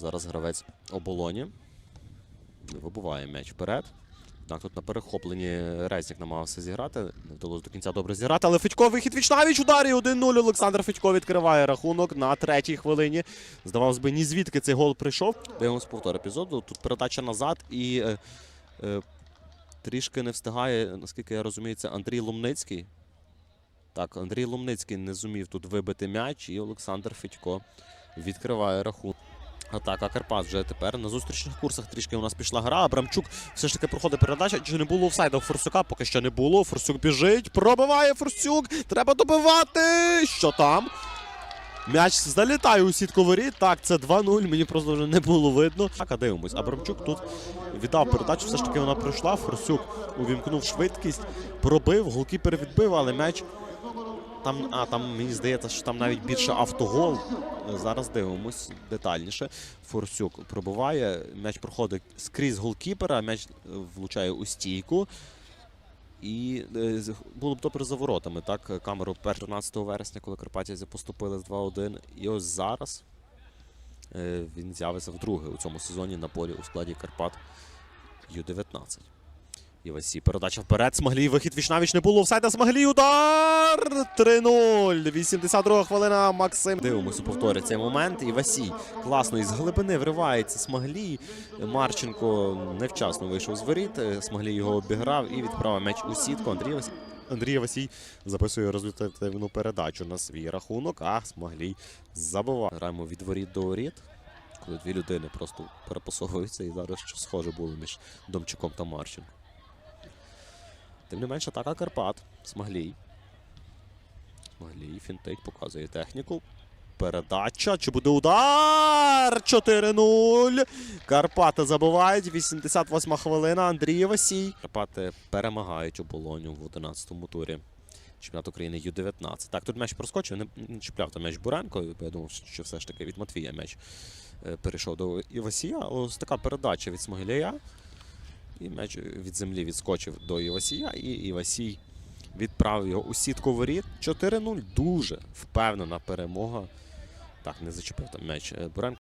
зараз гравець оболоні. Вибуває м'яч вперед. Так, тут на перехопленні Резнік намагався зіграти. Не вдалося до кінця добре зіграти. Але Федько вихід Вічнавіч ударі 1-0. Олександр Федько відкриває рахунок на третій хвилині. Здавалось би, ні звідки цей гол прийшов. Дивимось повтор епізоду. Тут передача назад і е, е, трішки не встигає, наскільки я розумію, це Андрій Лумницький. Так, Андрій Лумницький не зумів тут вибити м'яч, і Олександр Федько відкриває рахунок. Атака Карпат вже тепер на зустрічних курсах трішки у нас пішла гра. Абрамчук все ж таки проходить передача. Чи не було офсайда у Форсюка? Поки що не було. Форсюк біжить, пробиває Форсюк. Треба добивати. Що там? М'яч залітає у сітку воріт. Так, це 2-0. Мені просто вже не було видно. Так, а дивимось. Абрамчук тут віддав передачу. Все ж таки вона пройшла. Форсюк увімкнув швидкість, пробив, голкіпер відбив, але м'яч. Там, а, там мені здається, що там навіть більше автогол. Зараз дивимось детальніше. Форсюк пробиває, м'яч проходить скрізь голкіпера, м'яч е, влучає у стійку. І е, було б добре за воротами, так? Камеру 13 вересня, коли Карпатівці поступили з 2-1. І ось зараз е, він з'явиться вдруге у цьому сезоні на полі у складі Карпат Ю-19. І ось ці передача вперед. Смаглій вихід вічнавіч не було. Офсайда Смаглій удар! 3-0. 82 хвилина. Максим. Дивимося, повторить цей момент. І Васій класно із глибини вривається Смаглій. Марченко невчасно вийшов з воріт. Смаглій його обіграв і відправив м'яч у сітку. Андрій Васій. Андрій Васій записує результативну передачу на свій рахунок, а Смаглій забиває. Граємо від воріт до воріт. Коли дві людини просто перепасовуються, і зараз що схоже було між Домчуком та Марченко. Тим не менше, атака Карпат. Смаглій. Смаглій фінтить, показує техніку. Передача. Чи буде удар? 4-0. Карпати забивають. 88 хвилина. Андрій Васій. Карпати перемагають у Болоню в 11-му турі. Чемпіонат України Ю-19. Так, тут м'яч проскочив, не, не чіпляв там м'яч Буренко. бо Я думав, що все ж таки від Матвія м'яч е, перейшов до Івасія. Ось така передача від Смоглія. І м'яч від землі відскочив до Івасія, і Івасій відправив його у сітку воріт. 4-0. Дуже впевнена перемога. Так, не зачепив там м'яч е, Буренко.